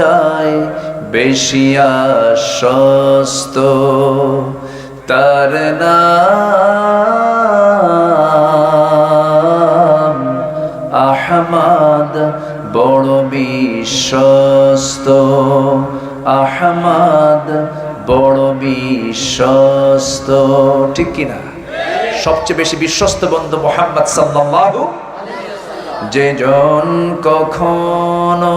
যায়, বেশি আশ্বস্ত। তার নাম আহমাদ, বড় বিশ্বস্ত। আহমাদ, বড় বিশ্বস্ত। ঠিক কিনা? সবচেয়ে বেশি বিশ্বস্ত বন্ধু মোহাম্মদ সাল্লাল্লাহু যে জন কখনো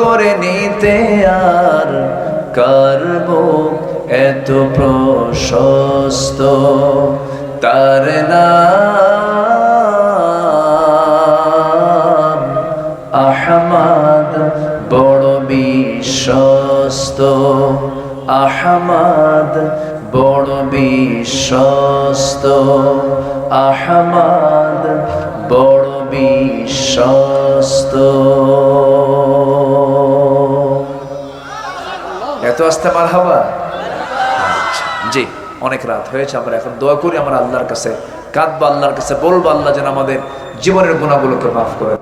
করে নিতে আর কারব এত প্রশস্ত, তার নাম আহমাদ বড় বিশ্বস্ত, আহমাদ বড় বিশ্বস্ত, আহমাদ বড় বিশ্বস্ত। এত আসতে মার হাওয়া জি, অনেক রাত হয়েছে, আমরা এখন দোয়া করি, আমার আল্লাহর কাছে কাঁদবা, আল্লাহর কাছে বলব, আল্লাহ যেন আমাদের জীবনের গুণাগুলোকে মাফ করে